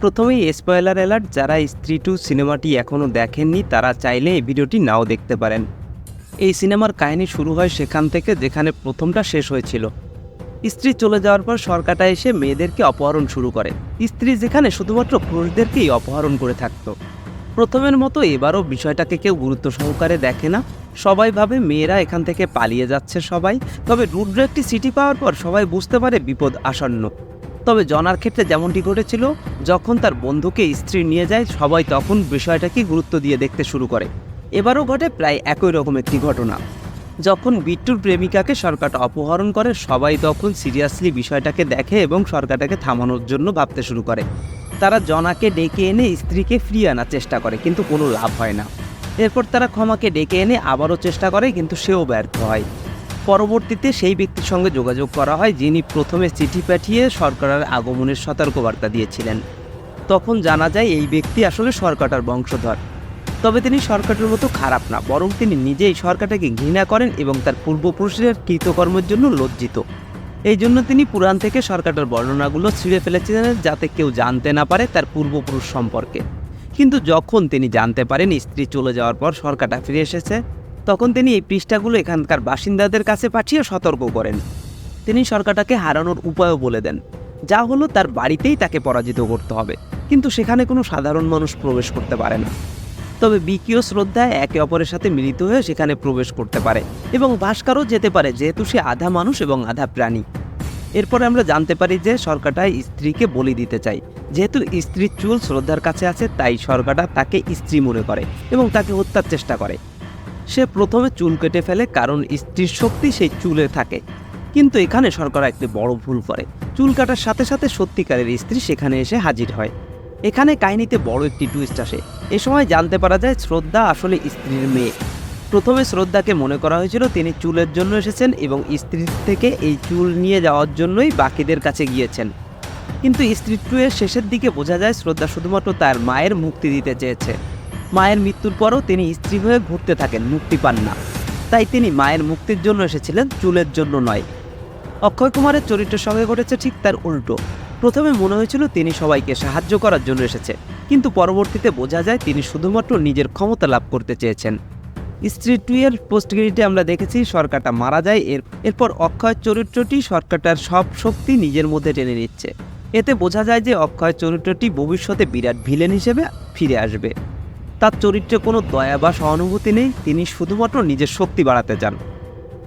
প্রথমেই spoiler alert যারা স্ত্রী টু সিনেমাটি এখনও দেখেননি, তারা চাইলে এই ভিডিওটি নাও দেখতে পারেন। এই সিনেমার কাহিনী শুরু হয় সেখান থেকে, যেখানে প্রথমটা শেষ হয়েছিল। স্ত্রী চলে যাওয়ার পর সরকারটা এসে মেয়েদেরকে অপহরণ শুরু করে। স্ত্রী যেখানে শুধুমাত্র পুরুষদেরকেই অপহরণ করে থাকতো। প্রথমের মতো এবারও বিষয়টাকে কেউ গুরুত্ব সহকারে দেখে না। সবাই ভাবে মেয়েরা এখান থেকে পালিয়ে যাচ্ছে সবাই। তবে রুদ্র একটি সিটি পাওয়ার পর সবাই বুঝতে পারে বিপদ আসন্ন। তবে জনার ক্ষেত্রে যেমনটি ঘটেছিল, যখন তার বন্ধুকে স্ত্রী নিয়ে যায়, সবাই তখন বিষয়টাকে গুরুত্ব দিয়ে দেখতে শুরু করে। এবারও ঘটে প্রায় একই রকম একটি ঘটনা। যখন বিট্টুর প্রেমিকাকে সরকারটা অপহরণ করে, সবাই তখন সিরিয়াসলি বিষয়টাকে দেখে এবং সরকারটাকে থামানোর জন্য ভাবতে শুরু করে। তারা জনাকে ডেকে এনে স্ত্রীকে ফিরিয়ে আনার চেষ্টা করে, কিন্তু কোনো লাভ হয় না। এরপর তারা ক্ষমাকে ডেকে এনে আবারও চেষ্টা করে, কিন্তু সেও ব্যর্থ হয়। পরবর্তীতে সেই ব্যক্তির সঙ্গে যোগাযোগ করা হয়, যিনি প্রথমে চিঠি পাঠিয়ে সরকারের আগমনের সতর্কবার্তা দিয়েছিলেন। তখন জানা যায় এই ব্যক্তি আসলে সরকারটার বংশধর। তবে তিনি সরকারের মতো খারাপ না, বরং তিনি নিজেই সরকারটাকে ঘৃণা করেন এবং তার পূর্বপুরুষের কৃতকর্মের জন্য লজ্জিত। এই জন্য তিনি পুরাণ থেকে সরকারের বর্ণনাগুলো ছিঁড়ে ফেলেছিলেন যাতে কেউ জানতে না পারে তার পূর্বপুরুষ সম্পর্কে। কিন্তু যখন তিনি জানতে পারেন স্ত্রী চলে যাওয়ার পর সরকারটা ফিরে এসেছে তখন তিনি এই পৃষ্ঠাগুলো এখানকার বাসিন্দাদের কাছে পাঠিয়ে সতর্ক করেন। তিনি সরকারটাকে হারানোর উপায়ও বলে দেন। যা হলো তার বাড়িতেই তাকে পরাজিত করতে হবে। কিন্তু সেখানে কোনো সাধারণ মানুষ প্রবেশ করতে পারে না। তবে বিকিও শ্রদ্ধায় একে অপরের সাথে মিলিত হয়ে সেখানে প্রবেশ করতে পারে এবং ভাস্কারও যেতে পারে, যেহেতু সে আধা মানুষ এবং আধা প্রাণী। এরপরে আমরা জানতে পারি যে সরকারটা স্ত্রীকে বলি দিতে চাই যেহেতু স্ত্রীর চুল শ্রদ্ধার কাছে আছে, তাই সরকারটা তাকে স্ত্রী মনে করে এবং তাকে হত্যার চেষ্টা করে। সে প্রথমে চুল কেটে ফেলে কারণ স্ত্রীর শক্তি সেই চুলে থাকে। কিন্তু এখানে সরকার একটি বড় ভুল করে। চুল কাটার সাথে সাথে সত্যিকারের স্ত্রী সেখানে এসে হাজির হয়। এখানে কাহিনীতে বড় একটি টুইস্ট আসে। এ সময় জানতে পারা যায় শ্রদ্ধা আসলে স্ত্রীর মেয়ে। প্রথমে শ্রদ্ধাকে মনে করা হয়েছিল তিনি চুলের জন্য এসেছেন এবং স্ত্রীর থেকে এই চুল নিয়ে যাওয়ার জন্যই বাকিদের কাছে গিয়েছেন। কিন্তু স্ত্রী টু এর শেষের দিকে বোঝা যায় শ্রদ্ধা শুধুমাত্র তার মায়ের মুক্তি দিতে চেয়েছে। মায়ের মৃত্যুর পরও তিনি স্ত্রী হয়ে ঘুরতে থাকেন, মুক্তি পান না। তাই তিনি মায়ের মুক্তির জন্য এসেছিলেন, চুলের জন্য নয়। অক্ষয় কুমারের চরিত্রের সঙ্গে ঘটেছে ঠিক তার উল্টো। প্রথমে মনে হয়েছিল তিনি সবাইকে সাহায্য করার জন্য এসেছে, কিন্তু পরবর্তীতে বোঝা যায় তিনি শুধুমাত্র নিজের ক্ষমতা লাভ করতে চেয়েছেন। স্ত্রী টু এর পোস্টগ্রিডে আমরা দেখেছি সরকারটা মারা যায়, এর, এরপর অক্ষয় চরিত্রটি সরকারটার সব শক্তি নিজের মধ্যে টেনে নিচ্ছে। এতে বোঝা যায় যে অক্ষয় চরিত্রটি ভবিষ্যতে বিরাট ভিলেন হিসেবে ফিরে আসবে। তার চরিত্রে কোনো দয়া বা সহানুভূতি নেই তিনি শুধুমাত্র নিজের শক্তি বাড়াতে চান।